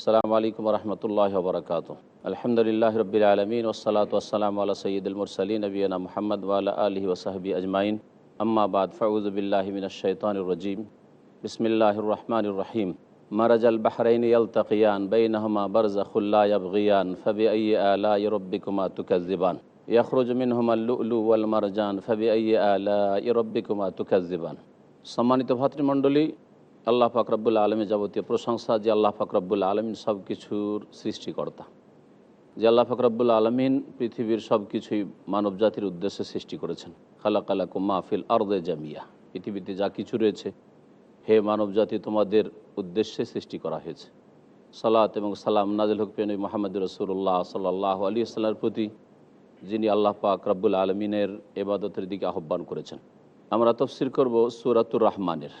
আসসালামু আলাইকুম রহমতুল্লাহ বরকাত আলহামদুলিল্লাহ রবিল আলমিন ওসালাত ওসালাম আল্লাহ সঈদুল মুরসলী নবীনা মোহাম্মদ ওয়ালা আলহি ওসাহবি আজমাইন আম্মাবাদ ফাউজবিল্লাহমিনশৈতানুরজিম বিসমিল্লাহ রহমান রহিম মারাজ আল বাহরাইন ইয়ালতাকিয়ান বাইনহমা বারজাখুল্লা ইয়াবগিয়ান ফবি আই আলা ইরব্বিকুমা তুকাজ্জিবান ইয়াখরুজ মিনহুমা লুলু ওয়াল মারজান ফবি আই আলা ইরব্বিকুমা তুকাজ্জিবান সম্মানিত ভাতৃমণ্ডলী আল্লাহ ফাকরাবুল আলমী যাবতীয় প্রশংসা, যে আল্লাহ ফাকরাবুল আলমিন সব কিছুর সৃষ্টিকর্তা। যে আল্লাহ ফাকরাবুল আলমিন পৃথিবীর সব কিছুই মানব জাতির উদ্দেশ্যে সৃষ্টি করেছেন। খালা কালা কুমাফিল আর্দে জামিয়া। পৃথিবীতে যা কিছু রয়েছে, হে মানব জাতি তোমাদের উদ্দেশ্যে সৃষ্টি করা হয়েছে। সালাত এবং সালাম নাজিল হকফিন মোহাম্মদ রসুল্লাহ সাল্লাহ আলী আসলামের প্রতি, যিনি আল্লাহ পাক রব্বুল আলমিনের এবাদতের দিকে আহ্বান করেছেন। আমরা তফসির করব সুরাতুর রহমানের।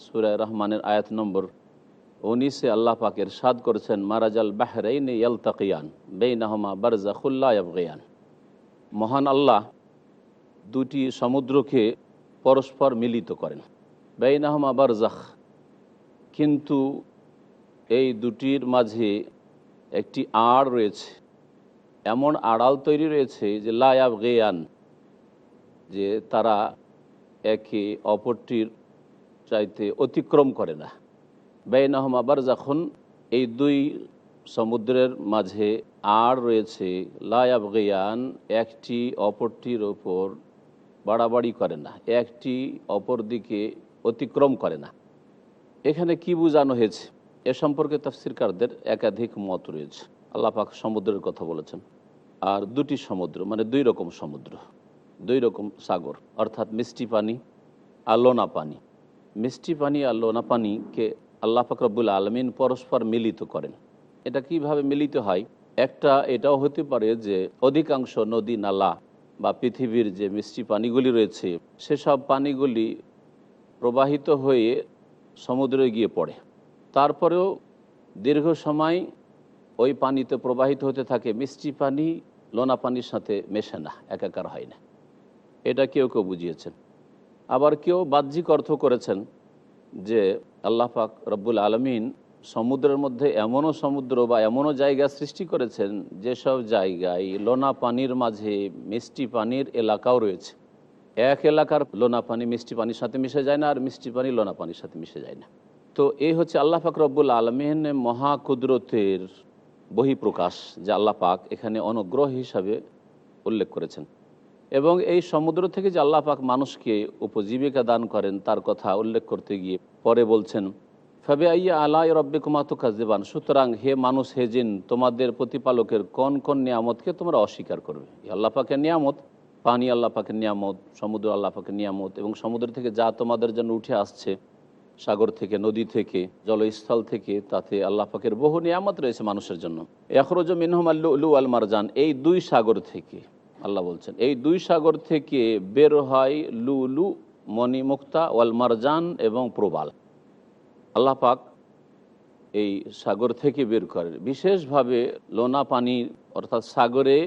সুরায় রহমানের আয়াত নম্বর উনিশে আল্লাহ পাকের সাদ করেছেন, মারাজাল বাহরাইন ইয়ালতাকিয়ান, বেইনাহমা বারজা খুল্লা আবগিয়ান মহান আল্লাহ দুটি সমুদ্রকে পরস্পর মিলিত করেন, বেইনাহমা বারজাখ কিন্তু এই দুটির মাঝে একটি আড় রয়েছে, এমন আড়াল তৈরি রয়েছে যে লায়াব গেয়ান যে তারা একে অপরটির চাইতে অতিক্রম করে না। বেইনাহম আবার যখন এই দুই সমুদ্রের মাঝে আর রয়েছে লায়াব গেয়ান একটি অপরটির ওপর বাড়াবাড়ি করে না, একটি অপর দিকে অতিক্রম করে না। এখানে কি বোঝানো হয়েছে? এ সম্পর্কে তফসিরকারদের একাধিক মত রয়েছে। আল্লাহ পাক সমুদ্রের কথা বলেছেন। আর দুটি সমুদ্র মানে দুই রকম সমুদ্র, দুই রকম সাগর, অর্থাৎ মিষ্টি পানি আর লোনা পানি। মিষ্টি পানি আর লোনা পানিকে আল্লাহ ফাকরবুল আলমিন পরস্পর মিলিত করেন। এটা কীভাবে মিলিত হয়? একটা, এটাও হতে পারে যে অধিকাংশ নদী, নালা বা পৃথিবীর যে মিষ্টি পানিগুলি রয়েছে, সেসব পানিগুলি প্রবাহিত হয়ে সমুদ্রে গিয়ে পড়ে। তারপরেও দীর্ঘ সময় ওই পানিতে প্রবাহিত হতে থাকে, মিষ্টি পানি, লোনা পানির সাথে মেশে না, একাকার হয় না। এটা কেউ কেউ বুঝিয়েছেন। আবার কেউ বাহ্যিক অর্থ করেছেন যে আল্লাহ পাক রব্বুল আলমিন সমুদ্রের মধ্যে এমনও সমুদ্র বা এমনও জায়গা সৃষ্টি করেছেন যেসব জায়গায় লোনা পানির মাঝে মিষ্টি পানির এলাকাও রয়েছে। এক এলাকার লোনা পানি মিষ্টি পানির সাথে মিশে যায় না আর মিষ্টি পানি লোনা পানির সাথে মিশে যায় না। তো এই হচ্ছে আল্লাহ পাক রব্বুল আলমিন মহাকুদরতের বহিঃপ্রকাশ যে আল্লাহ পাক এখানে অনুগ্রহ হিসাবে উল্লেখ করেছেন। এবং এই সমুদ্র থেকে যে আল্লাহ পাক মানুষকে উপজীবিকা দান করেন, তার কথা উল্লেখ করতে গিয়ে পরে বলছেন, ফাবে আইয়া আল্লাহ রব্বে কুমাতু কাজেবান সুতরাং হে মানুষ, হে জিন, তোমাদের প্রতিপালকের কোন কোন নিয়ামতকে তোমরা অস্বীকার করবে? আল্লাহ পাকের নিয়ামত, পানি আল্লাহ পাকের নিয়ামত, সমুদ্র আল্লাহ পাকের নিয়ামত এবং সমুদ্র থেকে যা তোমাদের জন্য উঠে আসছে, সাগর থেকে, নদী থেকে, জলস্থল থেকে, তাতে আল্লাহ পাকের বহু নিয়ামত রয়েছে মানুষের জন্য। এখরোজ মিনহম আল্লু আল মারজান, এই দুই সাগর থেকে। আল্লাহ বলছেন, এই দুই সাগর থেকে বের হয় লুলু, মণিমুক্তা ওয়াল মারজান এবং প্রবাল। আল্লাহ পাক এই সাগর থেকে বের করেন বিশেষভাবে লোনা পানি অর্থাৎ সাগরে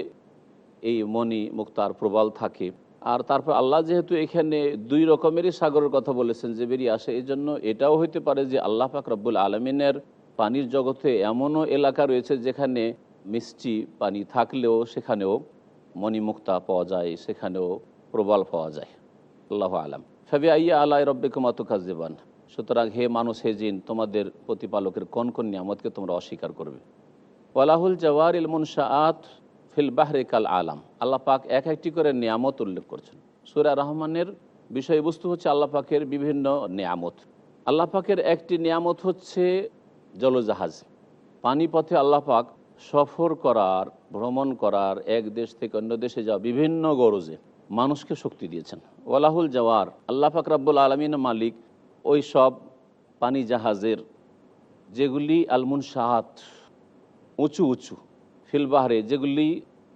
এই মণি মুক্তার প্রবাল থাকে। আর তারপর আল্লাহ যেহেতু এখানে দুই রকমেরই সাগরের কথা বলেছেন যে বেরিয়ে আসে এই জন্য এটাও হইতে পারে যে আল্লাহ পাক রব্বুল আলমিনের পানির জগতে এমনও এলাকা রয়েছে যেখানে মিষ্টি পানি থাকলেও সেখানেও মণিমুক্তা পাওয়া যায়, সেখানেও প্রবাল পাওয়া যায়। আল্লাহ আলাম। ফাবি আইয়া আল্লাহ রব্বে কুমাতু কাজেবান সুতরাং হে মানুষ, হে জিন, তোমাদের প্রতিপালকের কোন কোন নিয়ামতকে তোমরা অস্বীকার করবে। ওয়ালাহুল জওয়ার ইল মুনশাআত ফিল বাহরে কাল আলাম। আল্লাহ পাক এক একটি করে নিয়ামত উল্লেখ করছেন। সুরা রহমানের বিষয়বস্তু হচ্ছে আল্লাহ পাকের বিভিন্ন নিয়ামত। আল্লাহ পাকের একটি নিয়ামত হচ্ছে জলজাহাজ। পানিপথে আল্লাহ পাক সফর করার, ভ্রমণ করার, এক দেশ থেকে অন্য দেশে যাওয়া বিভিন্ন গরজে মানুষকে শক্তি দিয়েছেন। ওয়ালাহুল জওয়ার, আল্লাহ পাক রাব্বুল আলমিন মালিক, ওই সব পানি জাহাজের যেগুলি আলমুন শাহাত উঁচু উঁচু ফিলবাহারে যেগুলি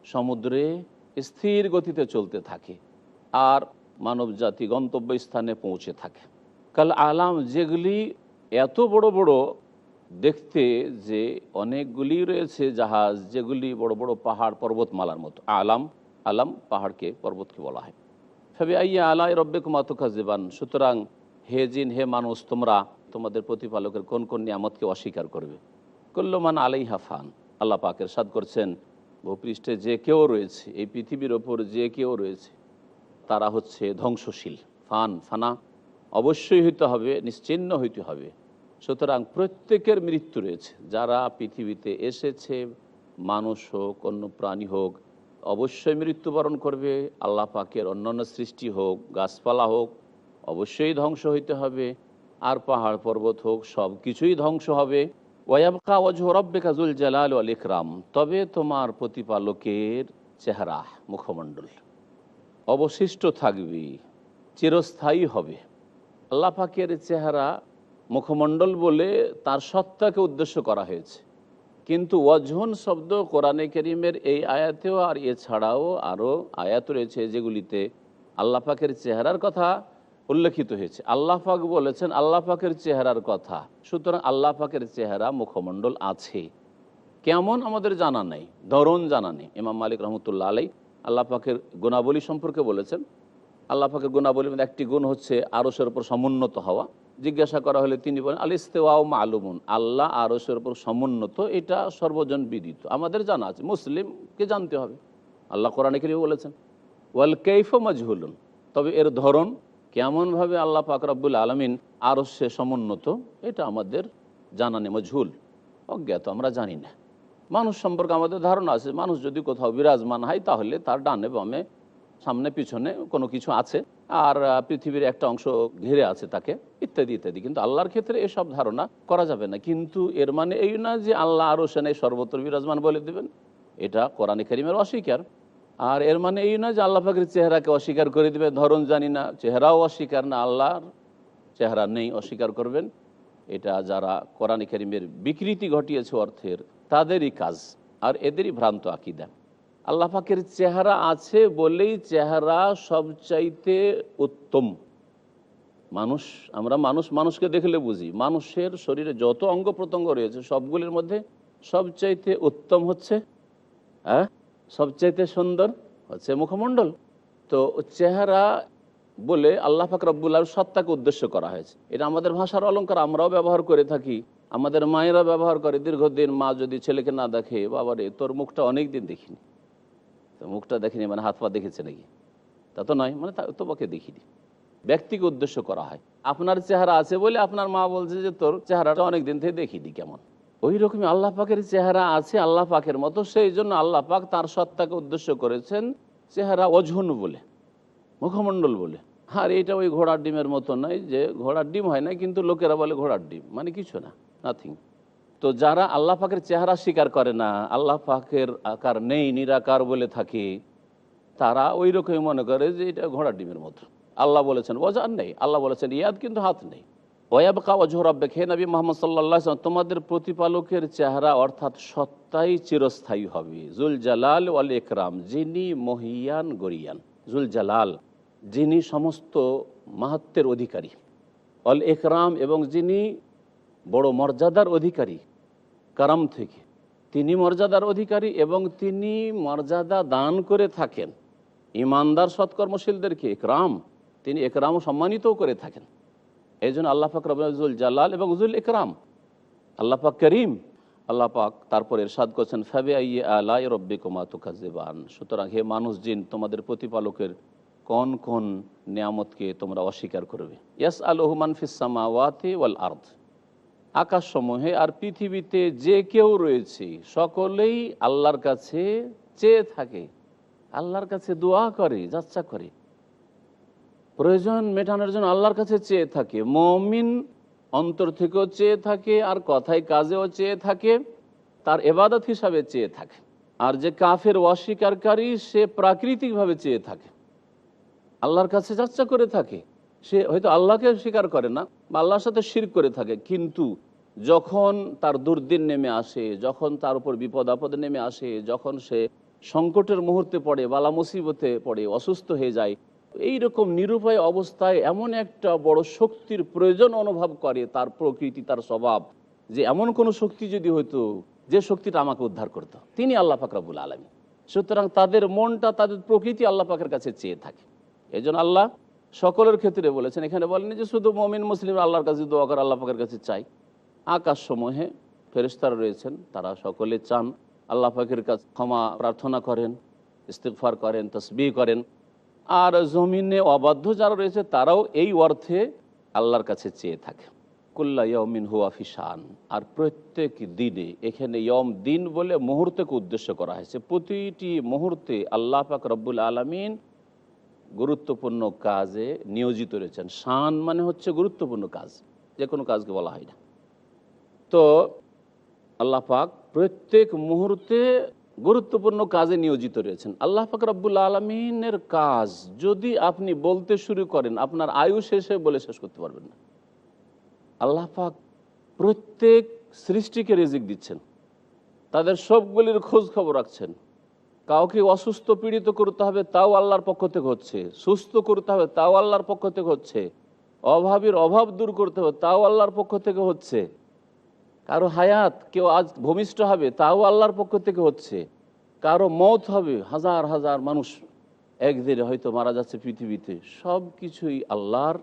সমুদ্রে স্থির গতিতে চলতে থাকে আর মানব জাতি গন্তব্যস্থানে পৌঁছে থাকে। কাল আলাম যেগুলি এত বড় বড় দেখতে যে অনেকগুলি রয়েছে জাহাজ, যেগুলি বড় বড় পাহাড় পর্বতমালার মতো। আলাম আলাম পাহাড়কে, পর্বতকে বলা হয়। ফেবে আইয়া আলাই রব্বে কুমাতুকা জীবান সুতরাং হে জিন, হে মানুষ, তোমরা তোমাদের প্রতিপালকের কোন কোন নিয়ামতকে অস্বীকার করবে? কুল্লমান আলাই হাফান আল্লাহ পাকের সাদ করছেন ভূপৃষ্ঠে যে কেউ রয়েছে, এই পৃথিবীর ওপর যে কেউ রয়েছে, তারা হচ্ছে ধ্বংসশীল। ফান, ফানা, অবশ্যই হইতে হবে, নিশ্চিন্ন হইতে হবে। সুতরাং প্রত্যেকের মৃত্যু রয়েছে। যারা পৃথিবীতে এসেছে, মানুষ হোক, অন্য প্রাণী হোক, অবশ্যই মৃত্যুবরণ করবে। আল্লাহ পাকের অন্যান্য সৃষ্টি হোক, গাছপালা হোক, অবশ্যই ধ্বংস হইতে হবে। আর পাহাড় পর্বত হোক সব কিছুই ধ্বংস হবে। ওয়াবকা ওয়াজহ রব্বিকা জুল জালাল আল ইকরাম। তবে তোমার প্রতিপালকের চেহারা, মুখমণ্ডল অবশিষ্ট থাকবে, চিরস্থায়ী হবে। আল্লাহ পাকের চেহারা মুখমণ্ডল বলে তার সত্তাকে উদ্দেশ্য করা হয়েছে। কিন্তু ওয়াজহন শব্দ কোরআনে করিমের এই আয়াতেও আর এছাড়াও আরও আয়াত রয়েছে যেগুলিতে আল্লাহ পাকের চেহারার কথা উল্লেখিত হয়েছে। আল্লাহ পাক বলেছেন, আল্লাহ পাকের চেহারার কথা। সুতরাং আল্লাহ পাকের চেহারা, মুখমণ্ডল আছে। কেমন আমাদের জানা নেই, ধরন জানা নেই। ইমাম মালিক রহমতুল্লাহ আলাই আল্লাহ পাকের গুণাবলী সম্পর্কে বলেছেন আল্লাহ পাকের গুণাবলীর মধ্যে একটি গুণ হচ্ছে আরসের উপর সমুন্নত হওয়া। জিজ্ঞাসা করা হলে তিনি বলেন আল ইস্তেওয়াও মালুমুন। আল্লাহ আরসের উপর সমুন্নত, এটা সর্বজন বিদিত। আমাদের জানা আছে, মুসলিমকে জানতে হবে। আল্লাহ কোরআনে কেরিও বলেছেন ওয়াল কৈফ মাজহুলুন। তবে এর ধরন কেমনভাবে আল্লাহ পাক রব্বুল আলমিন আরও সে সমুন্নত, এটা আমাদের জানা নেই, মজহুল। অজ্ঞাত, আমরা জানি না। মানুষ সম্পর্কে আমাদের ধারণা আছে, মানুষ যদি কোথাও বিরাজমান হয় তাহলে তার ডানে বামে সামনে, পিছনে কোনো কিছু আছে আর পৃথিবীর একটা অংশ ঘিরে আছে তাকে, ইত্যাদি ইত্যাদি। কিন্তু আল্লাহর ক্ষেত্রে এসব ধারণা করা যাবে না। কিন্তু এর মানে এই না যে আল্লাহ আরও সেনে সর্বত্র বিরাজমান বলে দেবেন, এটা কোরআন করিমের অস্বীকার। আর এর মানে এই না যে আল্লাহ পাকের চেহারাকে অস্বীকার করে দেবে, ধরন জানি না, চেহারাও অস্বীকার না, আল্লাহর চেহারা নেই, অস্বীকার করবেন। এটা যারা কোরআন করিমের বিকৃতি ঘটিয়েছে অর্থের, তাদেরই কাজ। আর এদেরই ভ্রান্ত আকিদা। আল্লাহ পাকের চেহারা আছে বলেই চেহারা সবচাইতে উত্তম। মানুষ, আমরা মানুষ, মানুষকে দেখলে বুঝি। মানুষের শরীরে যত অঙ্গ প্রত্যঙ্গ রয়েছে, সবগুলির মধ্যে সবচাইতে উত্তম হচ্ছে হ্যাঁ সবচাইতে সুন্দর হচ্ছে মুখমণ্ডল। তো চেহারা বলে আল্লাহ পাক রব্বুল আলম সত্তাকে উদ্দেশ্য করা হয়েছে। এটা আমাদের ভাষার অলঙ্কার, আমরাও ব্যবহার করে থাকি। আমাদের মায়েরা ব্যবহার করে। দীর্ঘদিন মা যদি ছেলেকে না দেখে, বাবারে, তোর মুখটা অনেক দিন দেখিনি। তো মুখটা দেখিনি মানে হাত পা দেখেছে নাকি? তা তো নয় মানে তোমাকে দেখিনি। ব্যক্তিকে উদ্দেশ্য করা হয়। আপনার চেহারা আছে বলে আপনার মা বলছে যে তোর চেহারাটা অনেক দিন থেকে দেখিনি কেমন। ওই রকমই আল্লাহ পাকের চেহারা আছে, আল্লাহ পাকের মতো, সেই জন্য আল্লাহ পাক তার সত্তাকে উদ্দেশ্য করেছেন চেহারা অঝুন বলে, মুখমণ্ডল বলে। আর এটা ওই ঘোড়ার ডিমের মতো নয় যে ঘোড়ার ডিম হয় না, কিন্তু লোকেরা বলে ঘোড়ার ডিম মানে কিছু না নাথিং তো যারা আল্লাহ পাকের চেহারা স্বীকার করে না, আল্লাহ পাকের আকার নেই, নিরাকার বলে থাকে, তারা ওই রকমই মনে করে যে এটা ঘোড়ার ডিমের মতো আল্লাহ বলেছেন ওজান নেই। আল্লাহ বলেছেন, ইয়াদ কিন্তু হাত নেই। ওয়াবকা অজহরাব্বে খে নবী মোহাম্মদ সাল্লাহ তোমাদের প্রতিপালকের চেহারা অর্থাৎ সত্তাই চিরস্থায়ী হবে। জুল জালাল ওয়াল একরাম যিনি মহিয়ান গরিয়ান। জুল জালাল যিনি সমস্ত মাহাত্মের অধিকারী। অল একরাম এবং যিনি বড় মর্যাদার অধিকারী। কারাম থেকে। তিনি মর্যাদার অধিকারী এবং তিনি মর্যাদা দান করে থাকেন। ইমানদার সৎকর্মশীলদেরকে একরাম। তিনি একরাম সম্মানিতও করে থাকেন। এই জন্য আল্লাহ পাক জালাল এবং উজুল একরাম। আল্লাহ পাক করিম। আল্লাহ পাক তারপর এরশাদ করছেন, ফাবে আইয়ে আলাই রব্বে কুমা তুকাজেবান সুতরাং হে মানুষ, জিন, তোমাদের প্রতিপালকের কোন কোন নিয়ামতকে তোমরা অস্বীকার করবে? ইয়াস আলহমান ফিসামাওয়াতে ওয়াল আর্থ আকাশসমূহে আর পৃথিবীতে যে কেউ রয়েছে, সকলেই আল্লাহর কাছে চেয়ে থাকে, আল্লাহর কাছে দোয়া করে, যাচ্ছা করে। প্রয়োজন মেটানোর জন্য আল্লাহর কাছে চেয়ে থাকে, মমিন অন্তর থেকেও চেয়ে থাকে, আর কথায় কাজেও চেয়ে থাকে, তার এবাদত হিসাবে চেয়ে থাকে। আর যে কাফের অস্বীকারী, সে প্রাকৃতিকভাবে চেয়ে থাকে। আল্লাহর কাছে যাচ্ছা করে থাকে। সে হয়তো আল্লাহকে স্বীকার করে না, বা আল্লাহর সাথে শির করে থাকে, কিন্তু যখন তার দুর্দিন নেমে আসে, যখন তার উপর বিপদ আপদ নেমে আসে, যখন সে সংকটের মুহূর্তে পড়ে, বালা মুসিবতে পড়ে, অসুস্থ হয়ে যায় এই রকম নিরুপায় অবস্থায় এমন একটা বড় শক্তির প্রয়োজন অনুভব করে তার প্রকৃতি, তার স্বভাব, যে এমন কোনো শক্তি যদি হইতো, যে শক্তিটা আমাকে উদ্ধার করতো। তিনি আল্লাহ ফাকরাবুল আলমী সুতরাং তাদের মনটা, তাদের প্রকৃতি আল্লাহ পাকের কাছে চেয়ে থাকে। এই জন্য আল্লাহ সকলের ক্ষেত্রে বলেছেন, এখানে বলেনি যে শুধু মমিন, মুসলিম, আল্লাহর কাছে দোয়া করে, আল্লাহ পাকের কাছে চাই। আকাশ সমূহে ফেরেস্তারা রয়েছেন, তারা সকলে চান আল্লাহ পাকের কাছে ক্ষমা প্রার্থনা করেন ইস্তেকফার করেন তসবি করেন। আর জমিনে অবাধ্য যারা রয়েছে, তারাও এই অর্থে আল্লাহর কাছে চেয়ে থাকে। কুল্লা ইয়মিন হুয়া ফিসান আর প্রত্যেক দিনে এখানে ইয়ম দিন বলে মুহূর্তকে উদ্দেশ্য করা হয়েছে। প্রতিটি মুহূর্তে আল্লাহ পাক রব্বুল আলমিন গুরুত্বপূর্ণ কাজে নিয়োজিত রয়েছেন। শান মানে হচ্ছে গুরুত্বপূর্ণ কাজ, যে কোনো কাজকে বলা হয় না। তো আল্লাহ পাক প্রত্যেক মুহূর্তে গুরুত্বপূর্ণ কাজে নিয়োজিত রয়েছেন। আল্লাহ পাক রব্বুল আলমিনের কাজ যদি আপনি বলতে শুরু করেন, আপনার আয়ু শেষে বলে শেষ করতে পারবেন না। আল্লাহ পাক প্রত্যেক সৃষ্টিকে রেজিক দিচ্ছেন। তাদের সবগুলির খোঁজ খবর রাখছেন। কাউকে অসুস্থ পীড়িত করতে হবে, তাও আল্লাহর পক্ষ থেকে হচ্ছে। সুস্থ করতে হবে, তাও আল্লাহর পক্ষ থেকে হচ্ছে। অভাবের অভাব দূর করতে হবে, তাও আল্লাহর পক্ষ থেকে হচ্ছে। কারও হায়াত কেউ আজ ভূমিষ্ঠ হবে, তাও আল্লাহর পক্ষ থেকে হচ্ছে। কারও মত হবে, হাজার হাজার মানুষ একদিনে হয়তো মারা যাচ্ছে পৃথিবীতে। সব কিছুই আল্লাহর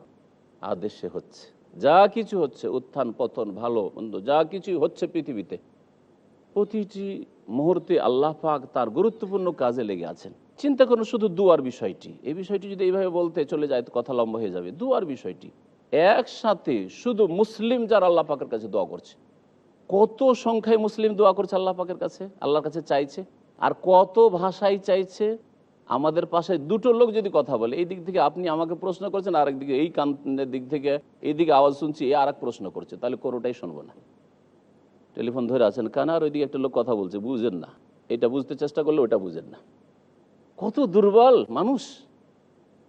আদেশে হচ্ছে। যা কিছু হচ্ছে, উত্থান, পতন, ভালো, মন্দ, যা কিছুই হচ্ছে পৃথিবীতে। প্রতিটি মুহূর্তে আল্লাহ পাক তার গুরুত্বপূর্ণ কাজে লেগে আছেন। চিন্তা করুন শুধু দুয়ার বিষয়টি। এই বিষয়টি যদি এইভাবে বলতে চলে যায় তো কথা লম্বা হয়ে যাবে। দুয়ার বিষয়টি। একসাথে শুধু মুসলিম যারা আল্লাহ পাকের কাছে দোয়া করছে। কত সংখ্যায় মুসলিম দোয়া করছে আল্লাহ পাকের কাছে? আল্লাহর কাছে চাইছে। আর কত ভাষায় চাইছে? আমাদের পাশে দুটো লোক যদি কথা বলে, এই দিক থেকে আপনি আমাকে প্রশ্ন করছেন আর দিকে এই কানের দিক থেকে, এই দিকে আওয়াজ শুনছি এই আর প্রশ্ন করছে। তাহলে কোনোটাই শুনব না। টেলিফোন ধরে আছেন, কান আর ওইদিকে একটা লোক কথা বলছে, বুঝেন না। এটা বুঝতে চেষ্টা করলে ওটা বুঝেন না। কত দুর্বল মানুষ।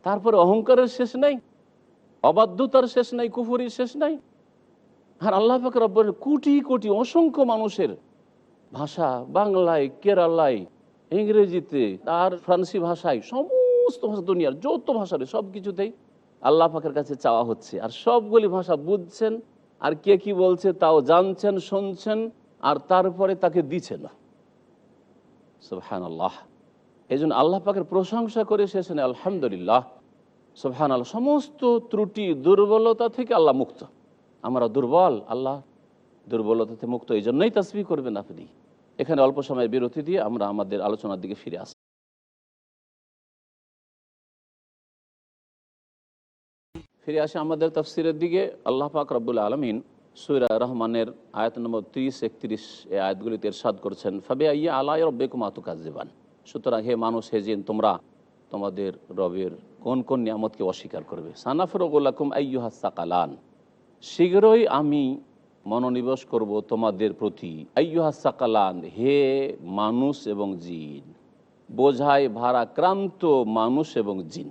তারপরে অহংকারের শেষ নাই, অবাধ্যতার শেষ নাই, কুফুরির শেষ নাই। আর আল্লাহ পাকের রব্বরের কোটি কোটি অসংখ্য মানুষের ভাষা, বাংলায়, কেরালায়, ইংরেজিতে, আর ফ্রান্সি ভাষায়, সমস্ত ভাষা, দুনিয়ার যত ভাষারে সব কিছুতেই আল্লাহ পাকের কাছে চাওয়া হচ্ছে। আর সবগুলি ভাষা বুঝছেন আর কে কি বলছে তাও জানছেন, শুনছেন, আর তারপরে তাকে দিচ্ছেন সুবহান আল্লাহ এই জন্য আল্লাহ পাকের প্রশংসা করে শেষে আলহামদুলিল্লাহ সুবহান আল্লাহ সমস্ত ত্রুটি, দুর্বলতা থেকে আল্লাহ মুক্ত। আমরা দুর্বল, আল্লাহ দুর্বলতা থেকে মুক্ত। এই জন্যই তসবি করবেন আপনি। এখানে অল্প সময় বিরতি দিয়ে আমরা আমাদের আলোচনার দিকে ফিরে আসি। ফিরে আসি আমাদের তফসিরের দিকে। আল্লাহ পাক রব্বুল আলমিন সুরা রহমানের আয়াত নম্বর তিরিশ, একত্রিশ এই আয়াতগুলিতে এরশাদ করছেন, ফাবে আইয়া আল্লাহ রব্বেকুম আতুকাজেবান সুতরাং হে মানুষ, হে জিন, তোমরা তোমাদের রবের কোন কোন নিয়ামতকে অস্বীকার করবে? সানাফরগুল্লাকুম আইয়ুহা সাকালান? শীঘ্রই আমি মনোনিবেশ করব তোমাদের প্রতি। আইয়ুহা সাকালান? হে মানুষ এবং জিন। বোঝায় ভারাক্রান্ত মানুষ এবং জিন।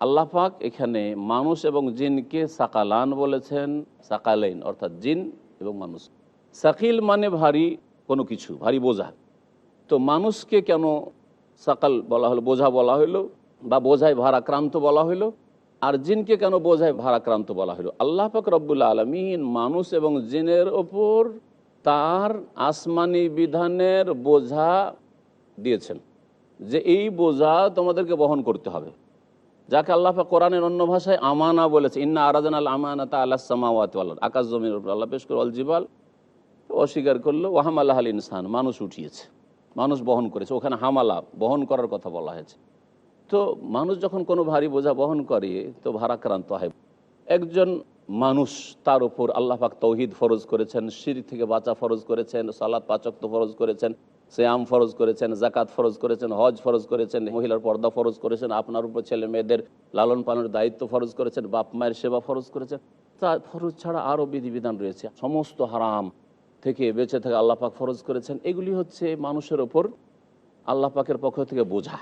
আল্লাহ পাক এখানে মানুষ এবং জিনকে সাকালান বলেছেন, সাকালাইন অর্থাৎ জিন এবং মানুষ। সাকিল মানে ভারী কোনো কিছু, ভারী বোঝা। তো মানুষকে কেন সাকাল বলা হলো, বোঝা বলা হলো বা বোঝায় ভারাক্রান্ত বলা হলো? আর জিনকে কেন বোঝায় ভারাক্রান্ত বলা হলো? আল্লাহ পাক আলমিন মানুষ এবং জিনের ওপর তার আসমানি বিধানের বোঝা দিয়েছেন যে এই বোঝা তোমাদেরকে বহন করতে হবে। যাকে আল্লাহ কোরআনের অন্য ভাষায় আমানা বলেছে, ইন্না আরাজান আল আমানা তা আল্লাহ সামাওয়াত আকাশ জমির উপর আল্লাহ পেশ করে অল জিবাল অস্বীকার করল ওয়াহাম আল্লাহ আল ইনসান। মানুষ উঠিয়েছে, মানুষ বহন করেছে। ওখানে হামালা, বহন করার কথা বলা হয়েছে। তো মানুষ যখন কোনো ভারী বোঝা বহন করে, তো ভারাক্রান্ত হয়। একজন মানুষ, তার উপর আল্লাহ পাক তৌহিদ ফরজ করেছেন, শির থেকে বাঁচা ফরজ করেছেন সালাদ পাচক্ত ফরজ করেছেন। শ্যাম ফরজ করেছেন জাকাত ফরজ করেছেন, হজ ফরজ করেছেন, মহিলার পর্দা ফরজ করেছেন, আপনার উপর ছেলে মেয়েদের লালন পালনের দায়িত্ব ফরজ করেছেন, বাপ মায়ের সেবা ফরজ করেছেন। তা ফরজ ছাড়া আরও বিধিবিধান রয়েছে। সমস্ত হারাম থেকে বেঁচে থেকে আল্লাহ পাক ফরজ করেছেন। এগুলি হচ্ছে মানুষের ওপর আল্লাহ পাকের পক্ষ থেকে বোঝা।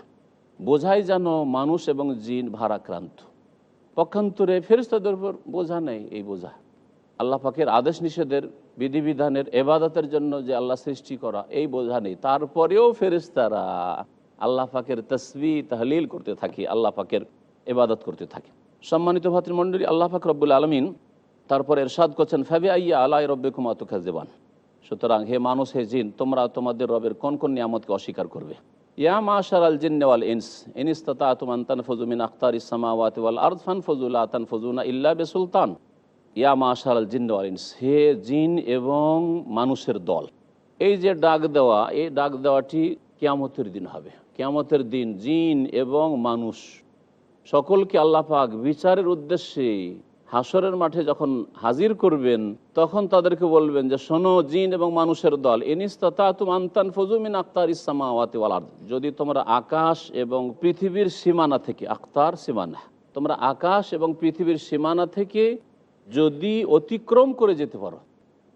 বোঝাই যেন মানুষ এবং জিন ভারাক্রান্ত। পক্ষান্তরে ফেরিস্তাদের উপর বোঝা নেই এই বোঝা। আল্লাহ পাকের আদেশ নিষেধের বিধিবিধানের এবাদতের জন্য যে আল্লাহ সৃষ্টি করা, এই বোঝা নেই। তারপরেও ফেরিস্তারা আল্লাহ পাকের তসবি, তাহলিল করতে থাকি, আল্লাহ পাকের এবাদত করতে থাকে। সম্মানিত ভাতৃমণ্ডলী, আল্লাহ পাক রব্বুল আলমিন তারপর এরশাদ করছেন ফাবি আইয়া আল্লাহ রব্বে কুমাতুখা দেবান সুতরাং হে মানুষ, হে জিন, তোমরা তোমাদের রবের কোন কোন নিয়ামতকে অস্বীকার করবে? ইয়া মাশার আল জিন্নেওয়াল ইনস ইনিস্তাতুমান তানফুজুমিন আখতার ইসামাওয়াত ওয়াল আরদ ফানফুজুলা তানফুজুনা ইল্লা বে সুলতান ইয়া মাশাল জিন ওয়ালিন সে জিন এবং মানুষের দল। এই যে ডাক দেওয়া, এই ডাক দেওয়াটি কিয়ামতের দিন হবে। কিয়ামতের দিন জিন এবং মানুষ সকলকে আল্লাহ পাক বিচারের উদ্দেশ্যে হাসরের মাঠে যখন হাজির করবেন, তখন তাদেরকে বলবেন যে, শোনো, জিন এবং মানুষের দল এনিস্তা তুম আন্তান ফজুমিন আক্তার ওয়াতি ওয়ালার যদি তোমরা আকাশ এবং পৃথিবীর সীমানা থেকে, আক্তার সীমানা, তোমরা আকাশ এবং পৃথিবীর সীমানা থেকে যদি অতিক্রম করে যেতে পারো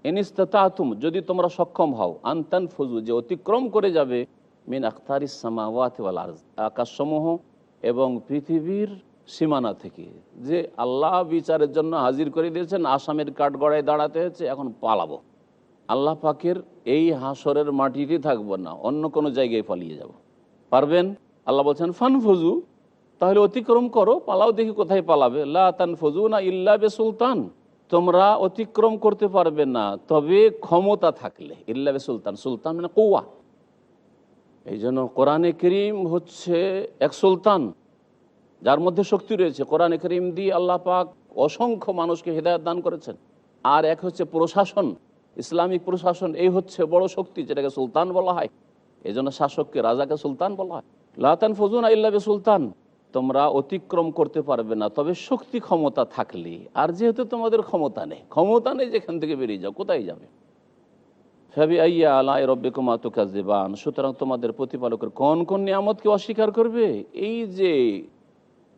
এনিস্তা তুম যদি তোমরা সক্ষম হও আন্তান ফজু যে অতিক্রম করে যাবে, মিন আখতার ইসামা ওয়াতি ওয়ালার আকাশসমূহ এবং পৃথিবীর সীমানা থেকে, যে আল্লাহ বিচারের জন্য হাজির করে দিয়েছেন, আসামের কাঠগড়ায় দাঁড়াতে হয়েছে, এখন পালাবো। আল্লাহ পাকের এই হাসরের মাটিতে থাকব না, অন্য কোনো জায়গায় পালিয়ে যাব। পারবেন? আল্লাহ বলছেন ফান ফজু তাহলে অতিক্রম করো, পালাও, দেখি কোথায় পালাবে। লা ইল্লা বে সুলতান তোমরা অতিক্রম করতে পারবে না, তবে ক্ষমতা থাকলে। ইল্লা বে সুলতান সুলতান মানে কৌয়া এই জন্য কোরআনে করিম হচ্ছে এক সুলতান, যার মধ্যে শক্তি রয়েছে। কোরআনে করিম দিয়ে আল্লাহ পাক অসংখ্য মানুষকে হৃদায়ত দান করেছেন। আর এক হচ্ছে প্রশাসন, ইসলামিক প্রশাসন, এই হচ্ছে বড় শক্তি যেটাকে সুলতান বলা হয়। এই জন্য শাসককে রাজাকে সুলতান বলা হয়। লাতান ফজুন আল্লাবে সুলতান তোমরা অতিক্রম করতে পারবে না, তবে শক্তি ক্ষমতা থাকলে। আর যেহেতু তোমাদের ক্ষমতা নেই ক্ষমতা নেই যেখান থেকে বেরিয়ে যাও, কোথায় যাবে? ফাবি আইয়া আলাই রব্বে কুমা তুকাজিবান সুতরাং তোমাদের প্রতিপালকের কোন কোন নিয়ামতকে অস্বীকার করবে? এই যে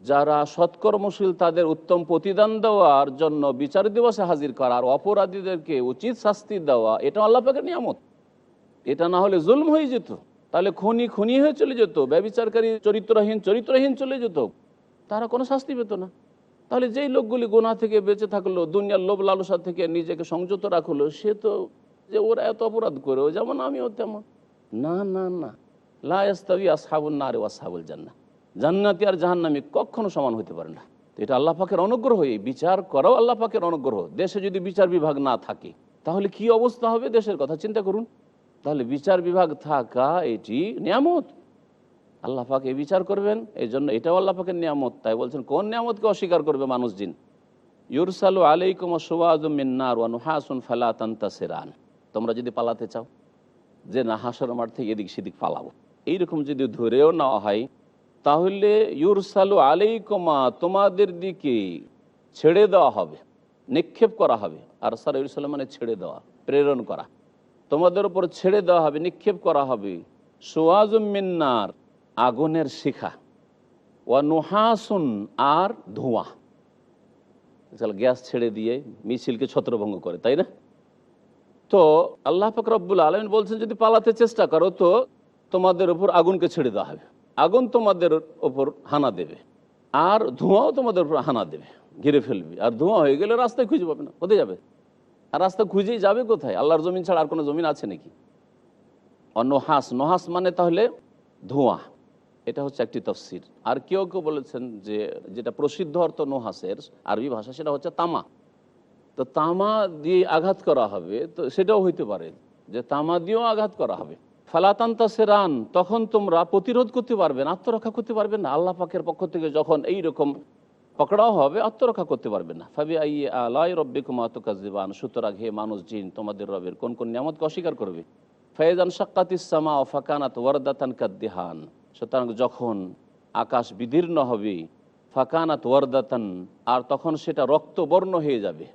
যারা সৎকর্মশীল, তাদের উত্তম প্রতিদান দেওয়ার জন্য বিচার দিবসে হাজির করা আর অপরাধীদেরকে উচিত শাস্তি দেওয়া, এটা আল্লাহ পাকের নিয়ামত। এটা না হলে জুলম হয়ে যেত। তাহলে খুনি খুনি হয়ে চলে যেত, ব্যবিচারকারী চরিত্রহীন চরিত্রহীন চলে যেত, তারা কোনো শাস্তি পেত না। তাহলে যেই লোকগুলি গোনা থেকে বেঁচে থাকল, দুনিয়ার লোভ লালসা থেকে নিজেকে সংযত রাখল, সে তো যে ওরা এত অপরাধ করেও যেমন আমিও তেমন। না না না। লাস্তাবি আসহাবুল না আরে আসহাবুল জান্না জান্নাতি আর জাহান্নামি কখনো সমান হতে পারে না। এটা আল্লাহ পাকের অনুগ্রহ, এই বিচার করাও আল্লাহ পাকের অনুগ্রহ। দেশে যদি বিচার বিভাগ না থাকে, তাহলে কি অবস্থা হবে দেশের কথা? চিন্তা করুন। তাহলে বিচার বিভাগ থাকা এটি নিয়ামত। আল্লাহ বিচার করবেন, এই জন্য এটাও আল্লাহ পাকের নিয়ামত। তাই বলছেন, কোন নিয়ামতকে অস্বীকার করবে মানুষ জিন? ইউরসালু আলাইকুম সোয়াজ মিন্নার ওয়ানুহাসুন ফালা তান্তাসেরান। তোমরা যদি পালাতে চাও, যে না হাসর মাঠ থেকে এদিক সেদিক পালাবো। এইরকম যদি ধরেও নেওয়া হয়, তাহলে ইউরসালু আলাইকুমা তোমাদের দিকে ছেড়ে দেওয়া হবে, নিক্ষেপ করা হবে। আর ইউরসালাম মানে ছেড়ে দেওয়া, প্রেরণ করা। তোমাদের উপর ছেড়ে দেওয়া হবে, নিক্ষেপ করা হবে। সোয়াজ মিন্নার, আগুনের শিখা। ওয়া নুহাসুন আর ধোঁয়া। গ্যাস ছেড়ে দিয়ে মিছিলকে ছত্রভঙ্গ করে, তাই না? তো আল্লাহ ফকরবুল আলমিন বলছেন, যদি পালাতে চেষ্টা করো, তো তোমাদের উপর আগুনকে ছেড়ে দেওয়া হবে। আগুন তোমাদের ওপর হানা দেবে, আর ধোঁয়াও তোমাদের উপর হানা দেবে, ঘিরে ফেলবে। আর ধোঁয়া হয়ে গেলে রাস্তায় খুঁজে পাবে না, কোথায় যাবে? আর রাস্তা খুঁজেই যাবে কোথায়? আল্লাহর জমিন ছাড়া আর কোনো জমিন আছে নাকি? আর নোহাস নোহাস মানে তাহলে ধোঁয়া। এটা হচ্ছে একটি তফসির। আর কেউ কেউ বলেছেন যে যেটা প্রসিদ্ধ অর্থ নোহাসের আরবি ভাষা, সেটা হচ্ছে তামা। তো তামা দিয়ে আঘাত করা হবে, তো সেটাও হইতে পারে যে তামা দিয়েও আঘাত করা হবে। ফালাতান্তা সেরান, তখন তোমরা প্রতিরোধ করতে পারবে না, আত্মরক্ষা করতে পারবে না। আল্লাহ পাকের পক্ষ থেকে যখন এই রকম পকড়াও হবে, আত্মরক্ষা করতে পারবে না। ফাবি আই আলাই রব্বে কুমাতকাজিবান সুতরাং হে মানুষ, জিন, তোমাদের রবের কোন কোন নিয়ামতকে অস্বীকার করবে? ফয়েজান সাক্কাতিসামা ও ফাকানাত ওয়ারদাতান কাদ্দিহান। সুতরাং যখন আকাশ বিদীর্ণ হবে, ফাকানাত ওয়ারদাতান, আর তখন সেটা রক্তবর্ণ হয়ে যাবে।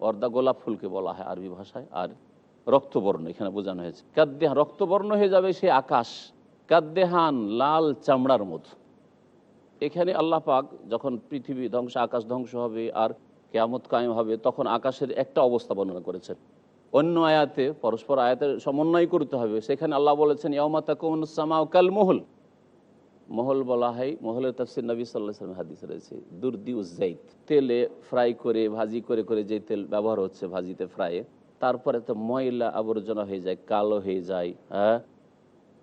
অর্দা গোলাপ ফুলকে বলা হয় আরবি ভাষায়, আর রক্তবর্ণ, এখানে বোঝানো হয়েছে। কাদ্দেহান রক্তবর্ণ হয়ে যাবে সে আকাশ। কাদ্দেহান লাল চামড়ার মতো। এখানে আল্লাহ পাক যখন পৃথিবী ধ্বংস, আকাশ ধ্বংস হবে আর কেয়ামত কায়েম হবে, তখন আকাশের একটা অবস্থা বর্ণনা করেছেন। অন্য আয়াতে, পরস্পর আয়াতের সমন্বয় করতে হবে। সেখানে আল্লাহ বলেছেন কাল মহল। মহল বলা হয়, মহলের তাফসির নবী সাল্লাহ হাদিস রয়েছে, দুর্দি উজ্জাইত তেলে ফ্রাই করে, ভাজি করে করে যে তেল ব্যবহার হচ্ছে, ভাজিতে ফ্রাইয়ে, তারপরে তো ময়লা আবর্জনা হয়ে যায়, কালো হয়ে যায় হ্যাঁ?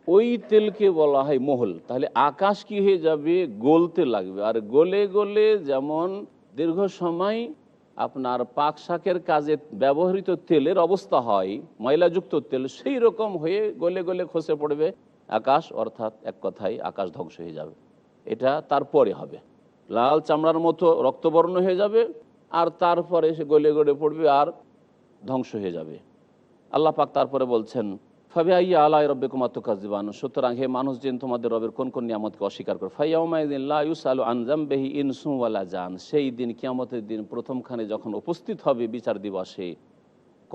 ওই তেলকে বলা হয় মহল। তাহলে আকাশ কি হয়ে যাবে? গলতে লাগবে। আর গলে গলে যেমন দীর্ঘ সময় আপনার পাক শাকের কাজে ব্যবহৃত তেলের অবস্থা হয়, ময়লাযুক্ত তেল, সেই রকম হয়ে গলে গলে খসে পড়বে। আকাশ অর্থাৎ এক কথায় আকাশ ধ্বংস হয়ে যাবে। এটা তারপরে হবে। লাল চামড়ার মতো রক্তবর্ণ হয়ে যাবে আর তারপরে সে গলে গলে পড়বে আর ধ্বংস হয়ে যাবে। আল্লাহ পাক তারপরে বলছেন ফাবি আইয়া আল্লাহ রব্বে কুমাত্তু কাজিবান সুতরাং হে মানুষ জিন তোমাদের রবের কোন কোন নিয়ামতকে অস্বীকার করে। ফাইয়াউমাইদিন আলু আনজাম বেহি ইনসু ওয়ালা জান। সেই দিন, কিয়ামতের দিন প্রথমখানে যখন উপস্থিত হবে বিচার দিবসে,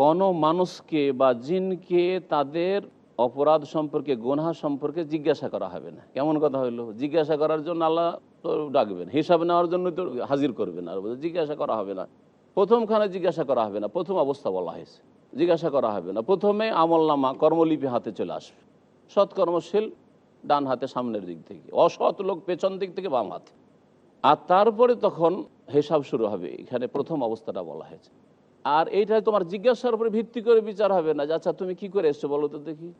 কোনো মানুষকে বা জিনকে তাদের অপরাধ সম্পর্কে, গুনাহ সম্পর্কে জিজ্ঞাসা করা হবে না। কেমন কথা হইল জিজ্ঞাসা করার জন্য আল্লাহ তো ডাকবেন। হিসাব নেওয়ার জন্য তো হাজির করবেন আর জিজ্ঞাসা করা হবে না। প্রথমখানে জিজ্ঞাসা করা হবে না। প্রথম অবস্থা বলা হয়েছে। জিজ্ঞাসা করা হবে না। প্রথমে আমলনামা, কর্মলিপি হাতে চলে আসবে। সৎকর্মশীল ডান হাতে সামনের দিক থেকে, অসৎ লোক পেছন দিক থেকে বাম হাতে। আর তারপরে তখন হিসাব শুরু হবে, এখানে প্রথম অবস্থাটা বলা হয়েছে। আর এইটা তোমার জিজ্ঞাসার উপরে ভিত্তি করে বিচার হবে না যে আচ্ছা তুমি কি করে এসছো বলো তো দেখি।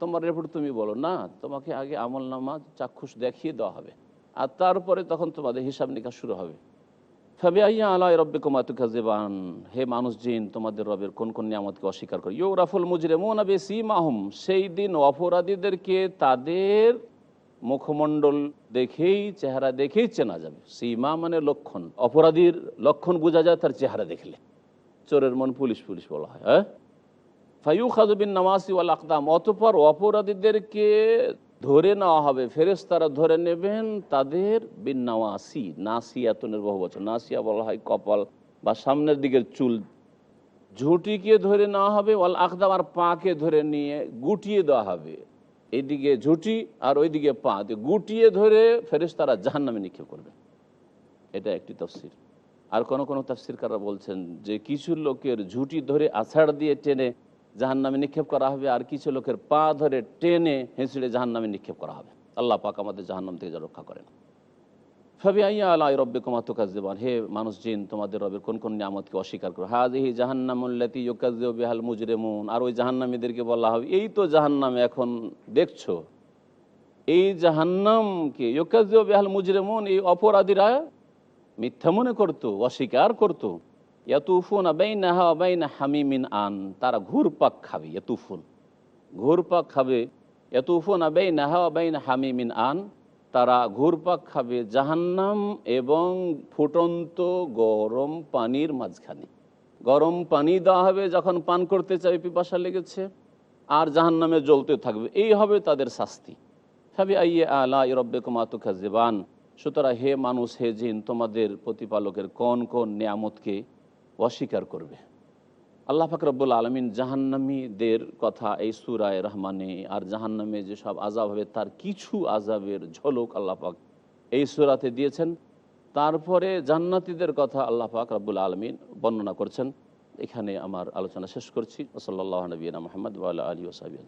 তোমার রিপোর্ট তুমি বলো। না, তোমাকে আগে আমল নামা চাক্ষুষ দেখিয়ে দেওয়া হবে। আর তারপরে তখন তোমাদের হিসাব নিকাশ শুরু হবে। ফাবি আইয়া আল্লাহ রব্বে হে মানুষ জিন, তোমাদের রবের কোন কোন নিয়ামতকে অস্বীকার করে। ইউ রাফুল মুজরে মোনা বেসি মাহুম সেই দিন অপরাধীদেরকে তাদের মুখমণ্ডল দেখেই, চেহারা দেখেই চেনা যাবে। সীমা মানে লক্ষণ। অপরাধীর লক্ষণ বোঝা যায়, তার চেহারা দেখলে। চোরের মন পুলিশ পুলিশ বলা হয় হ্যাঁ? ফাইউ খাজবিন নামাসি ওয়াল আকদাম। অতপর অপরাধীদেরকে ধরে নেওয়া হবে, ফেরেশতারা ধরে নেবেন তাদের বিন নাওয়াসি নাসিয়াতনের বহু বছর নাসিয়া বলা হয় কপাল বা সামনের দিকের চুল। ঝুঁটিকে ধরে নেওয়া হবে, ওয়াল আকদাম, আর পাকে ধরে নিয়ে গুটিয়ে দেওয়া হবে। এইদিকে ঝুঁটি আর ওইদিকে পা গুটিয়ে ধরে ফেরেশতারা জাহান্নামে নিক্ষেপ করবে। এটা একটি তফসির। আর কোন কোনো তাফসিরকাররা বলছেন যে কিছু লোকের ঝুঁটি ধরে আছাড় দিয়ে টেনে জাহান নামে নিক্ষেপ করা হবে আর কিছু লোকের পা ধরে টেনে হেঁচড়ে জাহান নামে নিক্ষেপ করা হবে। আল্লাহ পাক আমাদের জাহান্নাম থেকে যা রক্ষা করেন। ফাবি আইয়া আল্লাহ রব্বে কুমাতু কাজদেবান হে মানুষ জিন, তোমাদের রবের কোন কোন নিয়ামতকে অস্বীকার করো? হাজিহি জাহান্নামুল্লাতি ইউকাজদেব বেহাল মুজরেমুন। আর ওই জাহান্নামীদেরকে বলা হবে, এই তো জাহান্নাম এখন দেখছ, এই জাহান্নামকে ইউকাজদেব বেহাল মুজরেমুন, এই অপরাধীরা মিথ্যা মনে করতো, অস্বীকার করতো। ইয়াতুফুন আবাইনাহা আবাইনা হামিমিন আন, তারা ঘুরপাক খাবে ইয়াতুফুন। ঘুরপাক খাবে, ইয়াতুফুন আবাইনাহা আবাইনা হামিমিন আন, তারা ঘুরপাক খাবে জাহান্নাম এবং ফুটন্ত গরম পানির মাঝখানে। গরম পানি দেওয়া হবে যখন পান করতে চাই পিপাসা লেগেছে, আর জাহান্নামে জ্বলতে থাকবে। এই হবে তাদের শাস্তি। সাবি আইয়ে আলা রব্বে কুমাতু খাজেবান সুতরাং হে মানুষ, হে জিন, তোমাদের প্রতিপালকের কোন কোন নিয়ামতকে অস্বীকার করবে। আল্লাহ ফাকর রব্বুল আলমিন জাহান্নামীদের কথা এই সুরায় রহমানে আর জাহান্নামে যেসব আজাব হবে, তার কিছু আজাবের ঝলক আল্লাহ পাক এই সুরাতে দিয়েছেন। তারপরে জান্নাতীদের কথা আল্লাহ পাক রব্বুল আলমিন বর্ণনা করছেন। এখানে আমার আলোচনা শেষ করছি। ওসল্লাহ নবীনা মোহাম্মদ আলী ওসাবি